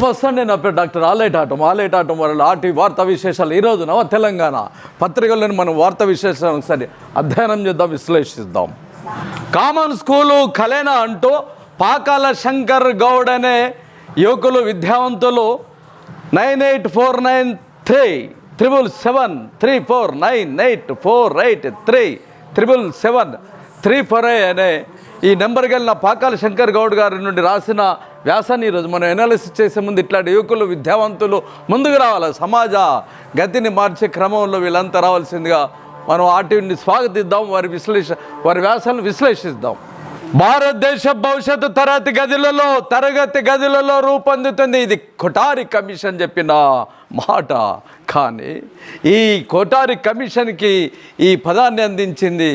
నమస్తే నా పేరు డాక్టర్ ఆలేటాటం ఆలేటాటం వారి ఆటి వార్తా విశేషాలు ఈరోజు నవ తెలంగాణ పత్రికల్లోని మనం వార్తా విశేషాలను ఒకసారి అధ్యయనం చేద్దాం విశ్లేషిద్దాం. కామన్ స్కూలు కలేనా అంటూ పాకాల శంకర్ గౌడ్ అనే యువకులు విద్యావంతులు nine eight four nine three triple seven three four nine eight four eight three triple seven three four అనే ఈ నెంబర్కి వెళ్ళిన పాకాల శంకర్ గౌడ్ గారి నుండి రాసిన వ్యాసాన్ని ఈరోజు మనం ఎనాలిసిస్ చేసే ముందు ఇట్లాంటి యువకులు విద్యావంతులు ముందుకు రావాలి. సమాజ గతిని మార్చే క్రమంలో వీళ్ళంతా రావాల్సిందిగా మనం వాటిని స్వాగతిద్దాం. వారి విశ్లేష వారి వ్యాసాలను విశ్లేషిద్దాం. భారతదేశ భవిష్యత్తు తరగతి గదులలో తరగతి గదులలో రూపొందుతుంది. ఇది కొటారి కమిషన్ చెప్పిన మాట. కానీ ఈ కొటారి కమిషన్కి ఈ పదాన్ని అందించింది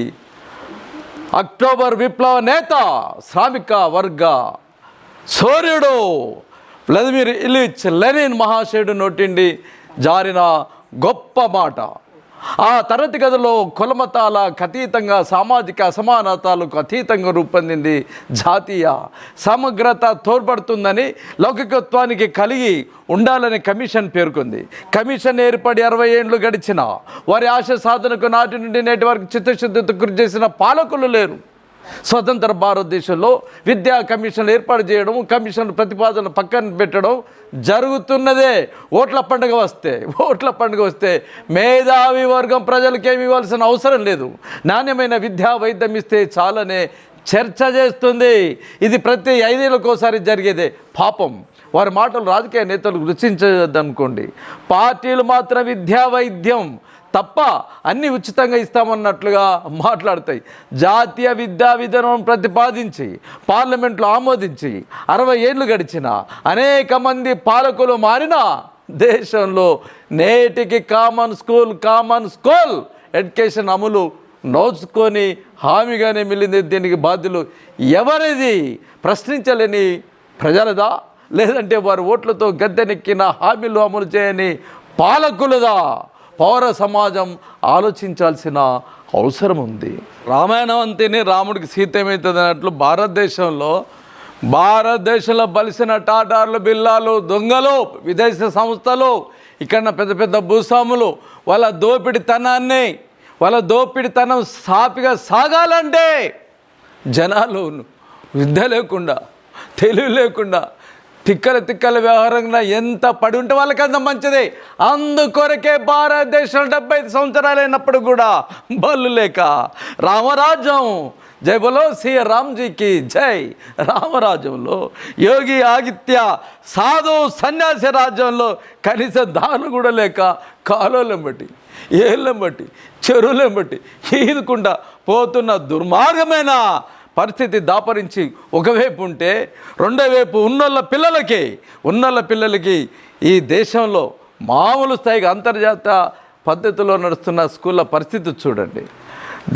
అక్టోబర్ విప్లవ నేత శ్రామిక వర్గ సూర్యుడు వ్లాదిమిర్ ఇలిచ్ లెనిన్ మహాశయుడు నోటిండి జారిన గొప్ప మాట. ఆ తరగతి గదిలో కులమతాల అతీతంగా సామాజిక అసమానతలకు అతీతంగా రూపొందింది జాతీయ సమగ్రత తోడ్పడుతుందని లౌకికత్వానికి కలిగి ఉండాలని కమిషన్ పేర్కొంది. కమిషన్ ఏర్పడి అరవై ఏళ్ళు గడిచిన వారి ఆశ సాధనకు నాటి నుండి నేటి వరకు చిత్తశుద్ధితో కృషి చేసిన పాలకులు లేరు. స్వతంత్ర భారతదేశంలో విద్యా కమిషన్ ఏర్పాటు చేయడం కమిషన్ ప్రతిపాదన పక్కన పెట్టడం జరుగుతున్నదే. ఓట్ల పండుగ వస్తే ఓట్ల పండుగ వస్తే మేధావి వర్గం ప్రజలకు ఏమి ఇవ్వాల్సిన అవసరం లేదు. నాణ్యమైన విద్యా వైద్యం ఇస్తే చాలనే చర్చ చేస్తుంది. ఇది ప్రతి ఐదేళ్ళకోసారి జరిగేదే. పాపం. వారి మాటలు రాజకీయ నేతలకు రుచించదనుకోండి. పార్టీలు మాత్రం విద్యా వైద్యం. తప్ప అన్ని ఉచితంగా ఇస్తామన్నట్లుగా మాట్లాడతాయి. జాతీయ విద్యా విధానం ప్రతిపాదించి పార్లమెంట్లో ఆమోదించి అరవై ఏళ్ళు గడిచిన అనేక మంది పాలకులు మారినా దేశంలో నేటికి common school common school education అమలు నోచుకొని హామీగానే మిగిలింది. దీనికి బాధ్యులు ఎవరిది ప్రశ్నించలేని ప్రజలదా? లేదంటే వారు ఓట్లతో గద్దెనెక్కిన హామీలు అమలు చేయని పాలకులదా? పౌర సమాజం ఆలోచించాల్సిన అవసరం ఉంది. రామాయణం అంతేనే రాముడికి సీత ఏమవుతుంది అన్నట్లు భారతదేశంలో భారతదేశంలో బలిసిన టాటార్లు బిల్లాలు దొంగలు విదేశీ సంస్థలు ఇక్కడ పెద్ద పెద్ద భూస్వాములు వాళ్ళ దోపిడితనాన్ని వాళ్ళ దోపిడితనం సాపిగా సాగాలంటే జనాలు విద్య లేకుండా తెలివి లేకుండా తిక్కల తిక్కల వ్యవహారంగా ఎంత పడి ఉంటే వాళ్ళకి అంత మంచిది. అందుకొరకే భారతదేశంలో డెబ్బై ఐదు సంవత్సరాలు అయినప్పుడు కూడా బళ్ళు లేక రామరాజ్యం. జై బలో శ్రీ రామ్జీకి జై రామరాజ్యంలో. యోగి ఆదిత్య సాధు సన్యాసి రాజ్యంలో కనీసం దారులు కూడా లేక కాలువలను బట్టి ఏళ్ళని బట్టి చెరువులను బట్టి ఈదుకుండా పోతున్న దుర్మార్గమైన? పరిస్థితి దాపరించి ఒకవైపు ఉంటే రెండో వైపు ఉన్నోళ్ళ పిల్లలకి ఉన్నోళ్ళ పిల్లలకి ఈ దేశంలో మామూలు స్థాయికి అంతర్జాతీయ పద్ధతిలో నడుస్తున్న స్కూళ్ళ పరిస్థితి చూడండి.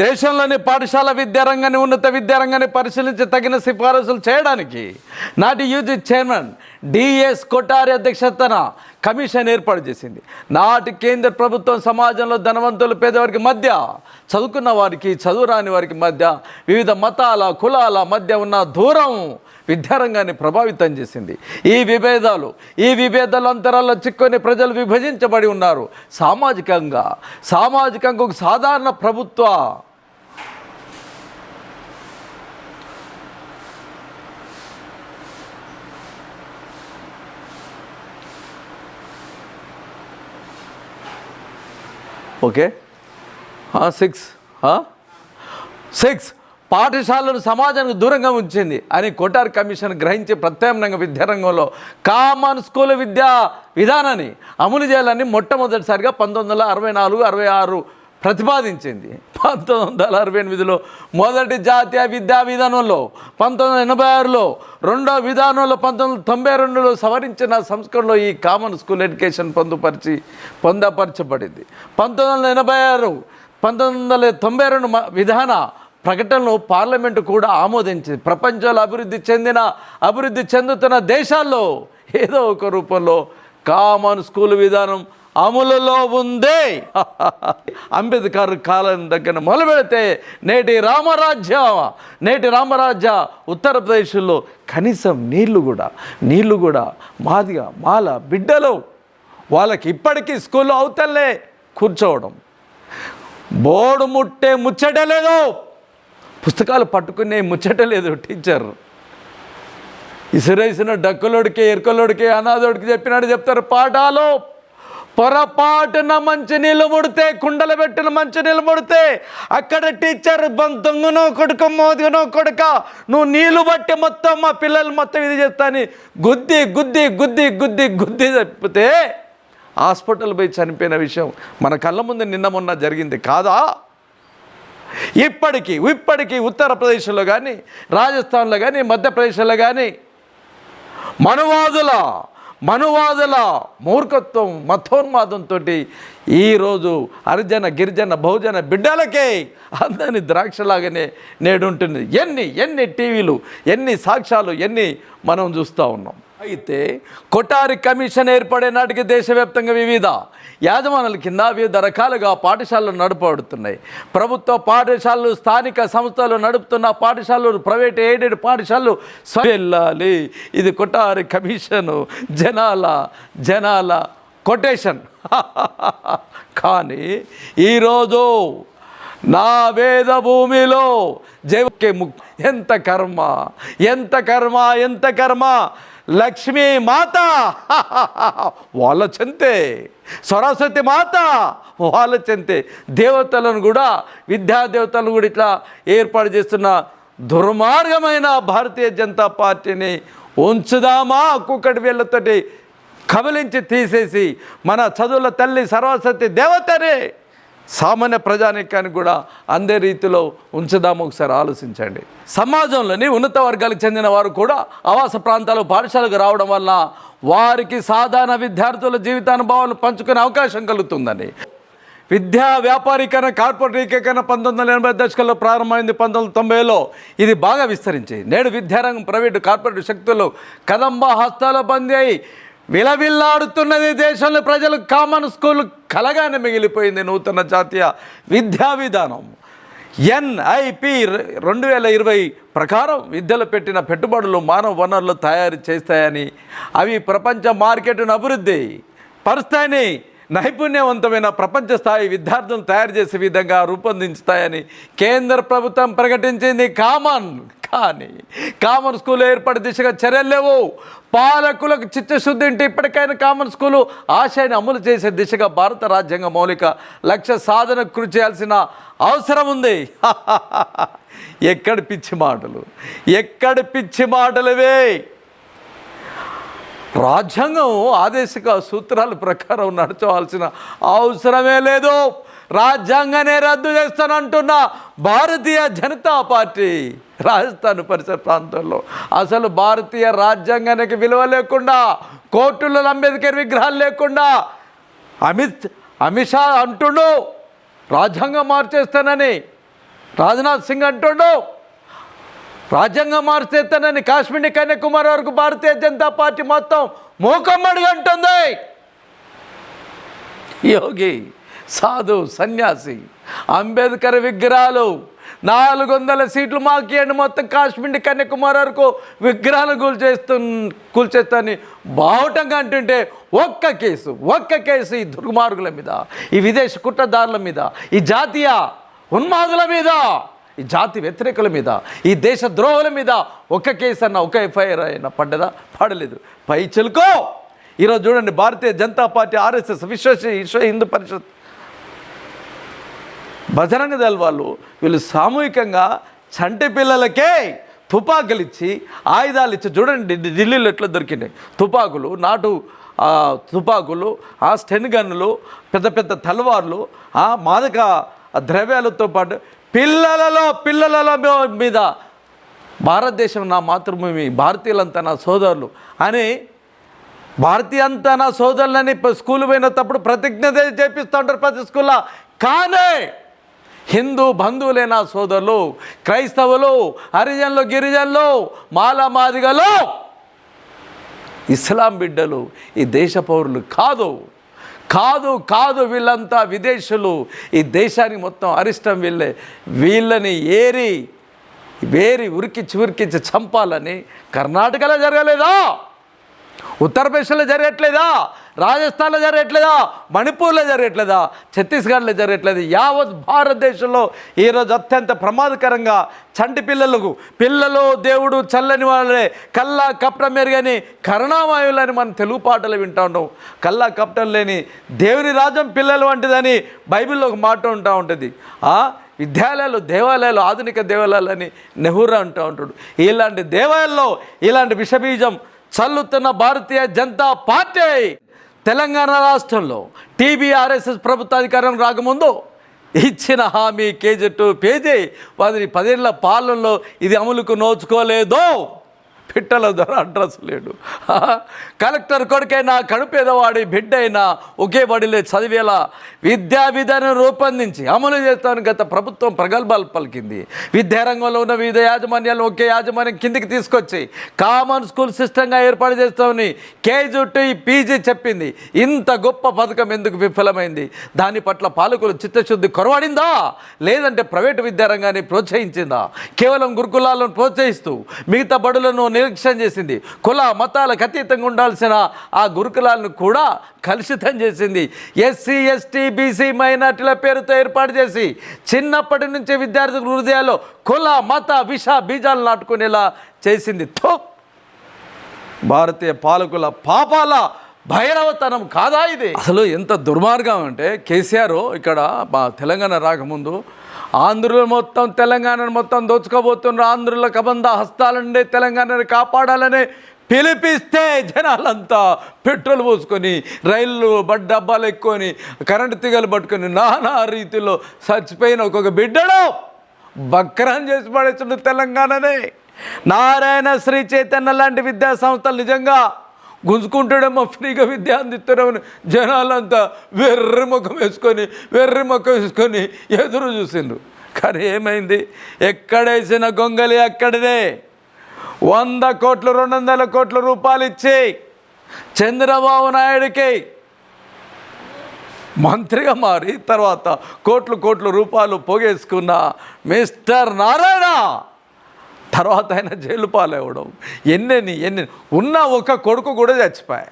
దేశంలోని పాఠశాల విద్యారంగాన్ని ఉన్నత విద్యారంగాన్ని పరిశీలించి తగిన సిఫారసులు చేయడానికి నాటి యూజీ చైర్మన్ డిఎస్ కొటారి అధ్యక్షతన కమిషన్ ఏర్పాటు చేసింది. నాటి కేంద్ర ప్రభుత్వం సమాజంలో ధనవంతులు పేదవారికి మధ్య చదువుకున్న వారికి చదువురాని వారికి మధ్య వివిధ మతాల కులాల మధ్య ఉన్న దూరం విద్యారంగాన్ని ప్రభావితం చేసింది. ఈ విభేదాలు ఈ విభేదాల అంతరాల్లో చిక్కుని ప్రజలు విభజించబడి ఉన్నారు. సామాజికంగా సామాజికంగా ఒక సాధారణ ప్రభుత్వ ఓకే. సిక్స్ సిక్స్ పాఠశాలను సమాజానికి దూరంగా ఉంచింది అని కోటార్ కమిషన్ గ్రహించి ప్రత్యామ్నాయంగా విద్యారంగంలో కామన్ స్కూల్ విద్యా విధానాన్ని అమలు చేయాలని మొట్టమొదటిసారిగా పంతొమ్మిది వందల అరవై నాలుగు అరవై ఆరు ప్రతిపాదించింది. పంతొమ్మిది వందల అరవై ఎనిమిదిలో మొదటి జాతీయ విద్యా విధానంలో పంతొమ్మిది వందల ఎనభై ఆరులో రెండో విధానంలో పంతొమ్మిది వందల తొంభై రెండులో సవరించిన సంస్కరణలో ఈ కామన్ స్కూల్ ఎడ్యుకేషన్ పొందుపరిచి పొందపరచబడింది. పంతొమ్మిది వందల ఎనభై ఆరు పంతొమ్మిది వందల తొంభై రెండు విధాన ప్రకటనలు పార్లమెంటు కూడా ఆమోదించింది. ప్రపంచంలో అభివృద్ధి చెందిన అభివృద్ధి చెందుతున్న దేశాల్లో ఏదో ఒక రూపంలో కామన్ స్కూల్ విధానం అమలులో ఉంది. అంబేద్కర్ కాలం దగ్గర మొదలు పెడితే నేటి రామరాజ్య నేటి రామరాజ్య ఉత్తరప్రదేశ్లో కనీసం నీళ్ళు కూడా నీళ్ళు కూడా మాదిగా మాల బిడ్డలు వాళ్ళకి ఇప్పటికీ స్కూల్లో అవుతలే కూర్చోవడం. బోర్డు ముట్టే ముచ్చట లేదు. పుస్తకాలు పట్టుకునే ముచ్చట లేదు టీచర్. ఇసురేసిన డక్కులోడికి ఎరుకలోడికి అనాథోడికి చెప్పినట్టు చెప్తారు పాఠాలు. పొరపాటున మంచి నీళ్ళు ముడితే కుండలు పెట్టిన మంచి నీళ్ళు ముడితే అక్కడ టీచర్ బంతుంగునో కొడుకు మోదుగనో కొడుక నువ్వు నీళ్ళు బట్టి మొత్తం మా పిల్లలు మొత్తం ఇది చేస్తాని గుద్ది గుద్ది గుద్ది గుద్ది గుద్ది చెప్తే హాస్పిటల్ పోయి చనిపోయిన విషయం మన కళ్ళ ముందు నిన్న మొన్న జరిగింది కాదా? ఇప్పటికీ ఇప్పటికీ ఉత్తరప్రదేశ్లో కానీ రాజస్థాన్లో కానీ మధ్యప్రదేశ్లో కానీ మనువాదుల మనువాదుల మూర్ఖత్వం మతోన్మాదంతో ఈరోజు హరిజన గిరిజన బహుజన బిడ్డలకే అందని ద్రాక్షలాగానే నేడుంటుంది. ఎన్ని ఎన్ని టీవీలు ఎన్ని సాక్ష్యాలు ఎన్ని మనం చూస్తూ ఉన్నాం. అయితే కొటారి కమిషన్ ఏర్పడే నాటికి దేశవ్యాప్తంగా వివిధ యాజమానుల కింద వివిధ రకాలుగా పాఠశాలలు నడపబడుతున్నాయి. ప్రభుత్వ పాఠశాలలు స్థానిక సంస్థలు నడుపుతున్న పాఠశాలలు ప్రైవేట్ ఎయిడెడ్ పాఠశాలలు వెళ్ళాలి ఇది కొటారి కమిషను. జనాల జనాల కొటేషన్. కానీ ఈరోజు నా వేద భూమిలో జయకే ము ఎంత కర్మ ఎంత కర్మ ఎంత కర్మ? లక్ష్మీ మాత. వాళ్ళ చెంతే. సరస్వతి మాత వాళ్ళ చెంతే. దేవతలను కూడా విద్యాదేవతలను కూడా ఇట్లా ఏర్పాటు చేస్తున్న దుర్మార్గమైన భారతీయ జనతా పార్టీని ఉంచుదామా కుక్కటి వీళ్ళతోటి కబలించి తీసేసి మన చదువుల తల్లి సరస్వతి దేవతనే. సామాన్య ప్రజానీకానికి కూడా అందే రీతిలో ఉంచుదాము. ఒకసారి ఆలోచించండి. సమాజంలోని ఉన్నత వర్గాలకు చెందిన వారు కూడా ఆవాస ప్రాంతాలు పాఠశాలకు రావడం వల్ల వారికి సాధారణ విద్యార్థుల జీవితానుభవాలను పంచుకునే అవకాశం కలుగుతుందని విద్యా వ్యాపారీకరణ కార్పొరేటీకరణ పంతొమ్మిది వందల ఎనభై దశకంలో ప్రారంభమైంది. పంతొమ్మిది వందల తొంభైలో ఇది బాగా విస్తరించి నేడు విద్యారంగం ప్రైవేటు కార్పొరేట్ శక్తులు కదంబ హస్తాల బందీ అయి విలవిల్లాడుతున్నది దేశంలో ప్రజలు కామన్ స్కూల్ కలగానే మిగిలిపోయింది నూతన జాతీయ విద్యా విధానం. ఎన్ఐపి రెండు వేల ఇరవై ప్రకారం విద్యలో పెట్టిన పెట్టుబడులు మానవ వనరులు తయారు చేస్తాయని అవి ప్రపంచ మార్కెట్ను అభివృద్ధి పరుస్తాయని నైపుణ్యవంతమైన ప్రపంచ స్థాయి విద్యార్థులను తయారు చేసే విధంగా రూపొందించుతాయని కేంద్ర ప్రభుత్వం ప్రకటించింది. కామన్ కానీ కామన్ స్కూల్ ఏర్పడే దిశగా చర్యలు లేవు. పాలకులకు చిత్తశుద్ధి ఉంటే ఇప్పటికైనా కామన్ స్కూలు ఆశయాన్ని అమలు చేసే దిశగా భారత రాజ్యాంగ మౌలిక లక్ష్య సాధన కృషి చేయాల్సిన అవసరం ఉంది. ఎక్కడి పిచ్చి మాటలు? ఎక్కడి పిచ్చి మాటలవే రాజ్యాంగం ఆదేశిక సూత్రాల ప్రకారం నడచవలసిన అవసరమే లేదు. రాజ్యాంగానే రద్దు చేస్తానంటున్న భారతీయ జనతా పార్టీ రాజస్థాన్ పరిసర ప్రాంతాల్లో అసలు భారతీయ రాజ్యాంగానికి విలువ లేకుండా కోర్టుల్లో అంబేద్కర్ విగ్రహాలు లేకుండా అమిత్ అమిత్ షా అంటుండు రాజ్యాంగం మార్చేస్తానని రాజ్నాథ్ సింగ్ అంటుండు. రాజ్యాంగం మార్చేస్తానని కాశ్మీర్ కన్యాకుమారి వరకు భారతీయ జనతా పార్టీ మొత్తం మూకమ్మడి అంటుంది. యోగి సాధు సన్యాసి అంబేద్కర్ విగ్రహాలు నాలుగు వందల సీట్లు మాకియండి మొత్తం కాశ్మీర్ కన్యాకుమారి వరకు విగ్రహాలు కూల్చేస్తు కూల్చేస్తాని బావుటంగా అంటుంటే ఒక్క కేసు ఒక్క కేసు ఈ దుర్మార్గుల మీద ఈ విదేశీ కుట్రదారుల మీద ఈ జాతీయ ఉన్మాదుల మీద. ఈ జాతి వ్యతిరేకుల మీద ఈ దేశ ద్రోహుల మీద ఒక కేసు అన్న ఒక ఎఫ్ఐఆర్ అయినా పడ్డదా? పడలేదు. పై చెలుకో! ఈరోజు చూడండి భారతీయ జనతా పార్టీ ఆర్ఎస్ఎస్ విశ్వ విశ్వ హిందూ పరిషత్. బజరంగ దళ వాళ్ళు వీళ్ళు సామూహికంగా చంటి పిల్లలకే తుపాకులు ఇచ్చి ఆయుధాలు ఇచ్చి చూడండి ఢిల్లీలో ఎట్లా దొరికినాయి. తుపాకులు నాటు తుపాకులు ఆ స్టెన్ గన్నులు పెద్ద పెద్ద తలవార్లు ఆ మాదక ద్రవ్యాలతో పాటు పిల్లలలో పిల్లలలో మీద భారతదేశం నా మాతృభూమి భారతీయులంతా నా సోదరులు అని భారతీయ అంతా నా సోదరులని స్కూల్ పోయినప్పుడు ప్రతిజ్ఞ చే- చేపిస్తూ ఉంటారు ప్రతి స్కూల్లో. కానీ హిందూ బంధువులే నా సోదరులు క్రైస్తవులు హరిజనులు గిరిజనులు మాల మాదిగలు ఇస్లాం బిడ్డలు ఈ దేశ పౌరులు కాదు. కాదు కాదు వీళ్ళంతా విదేశీయులు. ఈ దేశానికి మొత్తం అరిష్టం వీళ్ళే. వీళ్ళని ఏరి వేరి ఉరికిచ్చి ఉరికిచ్చి చంపాలని కర్ణాటకలో జరగలేదా? ఉత్తరప్రదేశ్లో జరగట్లేదా? రాజస్థాన్లో జరగట్లేదా? మణిపూర్లో జరగట్లేదా? ఛత్తీస్గఢ్లో జరగట్లేదు. యావత్ భారతదేశంలో ఈరోజు అత్యంత ప్రమాదకరంగా చంటి పిల్లలకు పిల్లలు దేవుడు చల్లని వాళ్ళే కల్లా కప్టం మెరుగని కరుణామయులని మనం తెలుగు పాటలు వింటా ఉంటాం. కల్లా కప్పటం లేని దేవుని రాజ్యం పిల్లలు వంటిదని బైబిల్లో ఒక మాట ఉంటా ఉంటుంది. విద్యాలయాలు దేవాలయాలు ఆధునిక దేవాలయాలని నెహ్రూ అంటూ ఉంటాడు. ఇలాంటి దేవాలయాల్లో ఇలాంటి విషబీజం చల్లుతున్న భారతీయ జనతా పార్టీ! తెలంగాణ రాష్ట్రంలో టీబీఆర్ఎస్ఎస్ ప్రభుత్వ అధికారం రాకముందు ఇచ్చిన హామీ కేజెట్టు పేజీ వారి పదేళ్ళ పాలనలో ఇది అమలుకు నోచుకోలేదు. పిట్టల ద్వారా అడ్రస్ లేడు. కలెక్టర్ కొడుకైనా కడుపేదవాడి బిడ్డ అయినా ఒకే బడిలో చదివేలా విద్యా విధానం రూపొందించి అమలు చేస్తాను గత ప్రభుత్వం ప్రగల్భాలు పలికింది. విద్యారంగంలో ఉన్న వివిధ యాజమాన్యాలు ఒకే యాజమాన్యం కిందికి తీసుకొచ్చి కామన్ స్కూల్ సిస్టంగా ఏర్పాటు చేస్తామని కేజీ టు పీజీ చెప్పింది. ఇంత గొప్ప పథకం ఎందుకు విఫలమైంది? దాని పట్ల పాలకులు చిత్తశుద్ధి కొరవడిందా? లేదంటే ప్రైవేటు విద్యారంగాన్ని ప్రోత్సహించిందా? కేవలం గురుకులాలను ప్రోత్సహిస్తూ మిగతా బడులను నిర్లక్ష్యం చేసింది. కుల మతాలకు అతీతంగా ఉండాల్సిన ఆ గురుకులాలను కూడా కలుషితం చేసింది. ఎస్సీ ఎస్టీ బీసీ మైనార్టీల పేరుతో ఏర్పాటు చేసి చిన్నప్పటి నుంచి విద్యార్థుల హృదయాల్లో కుల మత విష బీజాలు నాటుకునేలా చేసింది. థో! భారతీయ పాలకుల పాపాల భైరవతనం కాదా ఇది? అసలు ఎంత దుర్మార్గం అంటే కేసీఆర్ ఇక్కడ మా తెలంగాణ రాకముందు ఆంధ్రులు మొత్తం తెలంగాణను మొత్తం దోచుకోబోతున్నారు. ఆంధ్రుల కబంధ హస్తాలండే తెలంగాణని కాపాడాలని పిలిపిస్తే జనాలంతా పెట్రోల్ పోసుకొని రైళ్ళు బడ్ డబ్బాలు ఎక్కుకొని కరెంటు తీగలు పట్టుకొని నానా రీతిలో చచ్చిపోయిన ఒక్కొక్క బిడ్డలో బక్రాన్ చేసి పడేస్తుండు తెలంగాణనే. నారాయణ శ్రీ చైతన్య లాంటి విద్యా సంస్థలు నిజంగా గుంజుకుంటాడేమో ఫ్రీగా విద్య అందిస్తున్నామని జనాలంతా వెర్రి ముఖం వేసుకొని వెర్రి ముఖం వేసుకొని ఎదురు చూసిండ్రు. కానీ ఏమైంది? ఎక్కడేసిన గొంగలి అక్కడదే. వంద కోట్లు రెండు వందల కోట్ల రూపాయలు ఇచ్చి చంద్రబాబు నాయుడికి మంత్రిగా మారి తర్వాత కోట్లు కోట్ల రూపాయలు పోగేసుకున్న మిస్టర్ నారాయణ! తర్వాత ఆయన జైలు పాలవ్వడం ఎన్నెన్ని ఎన్ని ఉన్న ఒక కొడుకు కూడా చచ్చిపోయాయి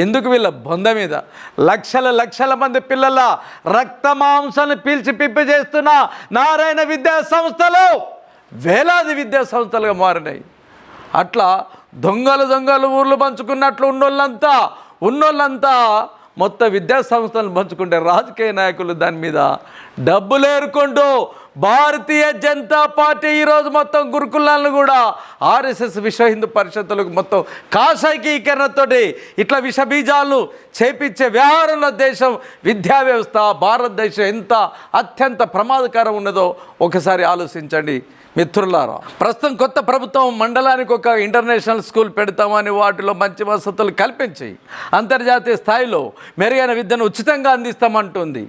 ఎందుకు వీళ్ళ బొంద మీద? లక్షల లక్షల మంది పిల్లల రక్త మాంసాన్ని పీల్చి పిప్పి చేస్తున్న నారాయణ విద్యా సంస్థలు వేలాది విద్యా సంస్థలుగా మారినాయి. అట్లా దొంగలు దొంగలు ఊర్లు పంచుకున్నట్లు ఉన్నోళ్ళంతా ఉన్నోళ్ళంతా మొత్తం విద్యా సంస్థలను పంచుకుంటే రాజకీయ నాయకులు దాని మీద డబ్బులు ఏరుకుంటూ భారతీయ జనతా పార్టీ ఈరోజు మొత్తం గురుకులాలను కూడా ఆర్ఎస్ఎస్ విశ్వ హిందూ పరిషత్తులకు మొత్తం కాషాయకీకరణతోటి ఇట్లా విషబీజాలు చేపించే వ్యవహారంలో దేశం విద్యా వ్యవస్థ భారతదేశం ఎంత అత్యంత ప్రమాదకరం ఉన్నదో ఒకసారి ఆలోచించండి. మిత్రులారా ప్రస్తుతం కొత్త ప్రభుత్వం మండలానికి ఒక ఇంటర్నేషనల్ స్కూల్ పెడతామని వాటిలో మంచి వసతులు కల్పించి అంతర్జాతీయ స్థాయిలో మెరుగైన విద్యను ఉచితంగా అందిస్తామంటుంది.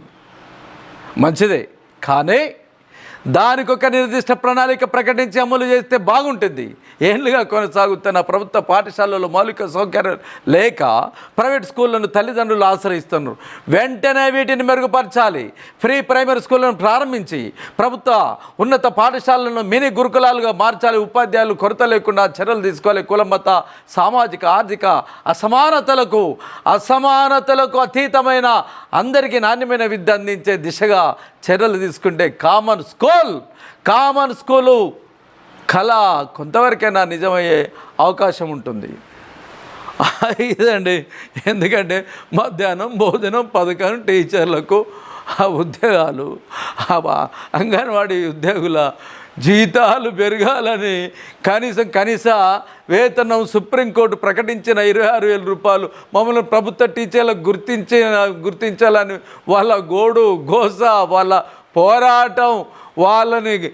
మంచిదే కానీ దానికి ఒక నిర్దిష్ట ప్రణాళిక ప్రకటించి అమలు చేస్తే బాగుంటుంది. ఏళ్ళుగా కొనసాగుతున్న ప్రభుత్వ పాఠశాలల్లో మౌలిక సౌకర్యాలు లేక ప్రైవేట్ స్కూళ్ళను తల్లిదండ్రులు ఆశ్రయిస్తున్నారు. వెంటనే వీటిని మెరుగుపరచాలి. ఫ్రీ ప్రైమరీ స్కూళ్ళను ప్రారంభించి ప్రభుత్వ ఉన్నత పాఠశాలను మినీ గురుకులాలుగా మార్చాలి. ఉపాధ్యాయులు కొరత లేకుండా చర్యలు తీసుకోవాలి. కులమత సామాజిక ఆర్థిక అసమానతలకు అసమానతలకు అతీతమైన అందరికీ నాణ్యమైన విద్య అందించే దిశగా చర్యలు తీసుకుంటే కామన్ స్కూల్ కామన్ స్కూలు కళ కొంతవరకైనా నిజమయ్యే అవకాశం ఉంటుంది. ఇదండి. ఎందుకంటే మధ్యాహ్నం భోజనం పథకం టీచర్లకు ఆ ఉద్యోగాలు అంగన్వాడీ ఉద్యోగుల జీతాలు పెరగాలని కనీసం కనీస వేతనం సుప్రీంకోర్టు ప్రకటించిన ఇరవై ఆరు వేల రూపాయలు మమ్మల్ని ప్రభుత్వ టీచర్లకు గుర్తించి గుర్తించాలని వాళ్ళ గోడు గోస వాళ్ళ పోరాటం వాళ్ళని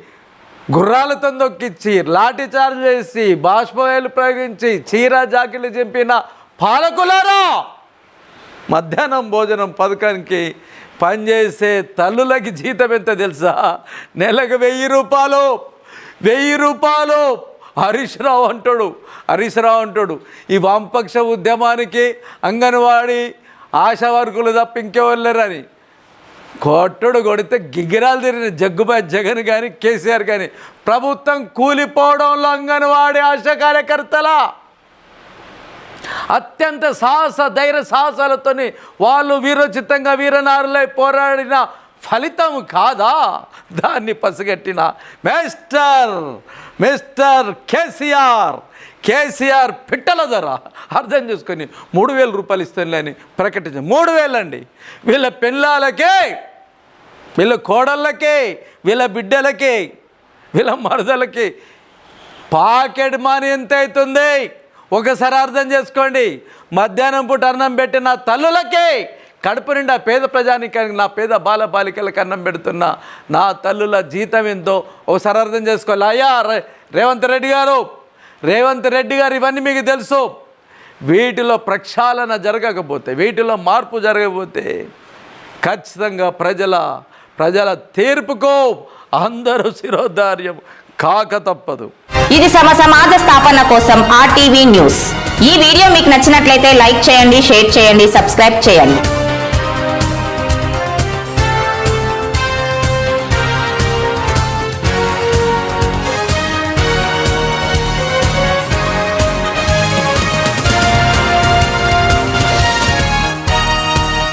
గుర్రాలతో దొక్కిచ్చి లాఠీ చార్జ్ చేసి బాష్పవేలు ప్రయోగించి చీర జాకిలు చెప్పిన పాలకులారా? మధ్యాహ్నం భోజనం పథకానికి పనిచేసే తల్లులకి జీతం ఎంత తెలుసా? నెలకు వెయ్యి రూపాయలు. వెయ్యి రూపాయలు. హరీష్ రావు అంటాడు. హరీష్ రావు అంటాడు. ఈ వామపక్ష ఉద్యమానికి అంగన్వాడీ ఆశా వర్కులు తప్ప ఇంకెవరు లేరని. కొట్టుడు కొడితే గిగిరాలు తిరిగిన జగ్గుబాయ్ జగన్ కానీ కేసీఆర్ కానీ ప్రభుత్వం కూలిపోవడంలో అంగన్వాడి ఆశ కార్యకర్తల. అత్యంత సాహస ధైర్య సాహసాలతోని వాళ్ళు వీరోచితంగా వీరనారులై పోరాడిన ఫలితం కాదా? దాన్ని పసిగట్టిన మిస్టర్ మిస్టర్ కేసీఆర్. కేసీఆర్ పిట్టల ధర. అర్థం చేసుకొని మూడు వేల రూపాయలు ఇస్తానులే అని ప్రకటించారు మూడు వేలండి. వీళ్ళ పిల్లలకే వీళ్ళ కోడళ్ళకే వీళ్ళ బిడ్డలకి వీళ్ళ మరదలకి పాకెట్ మనీ ఎంత అవుతుంది? ఒకసారి అర్థం చేసుకోండి. మధ్యాహ్నం పూట అన్నం పెట్టిన తల్లులకే కడుపు నిండా పేద ప్రజానికానికి నా పేద బాల బాలికలకు అన్నం పెడుతున్న నా తల్లుల జీతం ఎంతో ఒకసారి అర్థం చేసుకోవాలి. అయ్యా రేవంత్ రెడ్డి గారు రేవంత్ రెడ్డి గారు ఇవన్నీ మీకు తెలుసు. వీటిలో ప్రక్షాళన జరగకపోతే వీటిలో మార్పు జరగకపోతే ఖచ్చితంగా ప్రజల ప్రజల తీర్పుకు అందరూ శిరోధార్యం. కాక తప్పదు. ఇది సమ సమాజ స్థాపన కోసం ఆర్టీవీ న్యూస్. ఈ వీడియో మీకు నచ్చినట్లయితే లైక్ చేయండి షేర్ చేయండి సబ్స్క్రైబ్ చేయండి.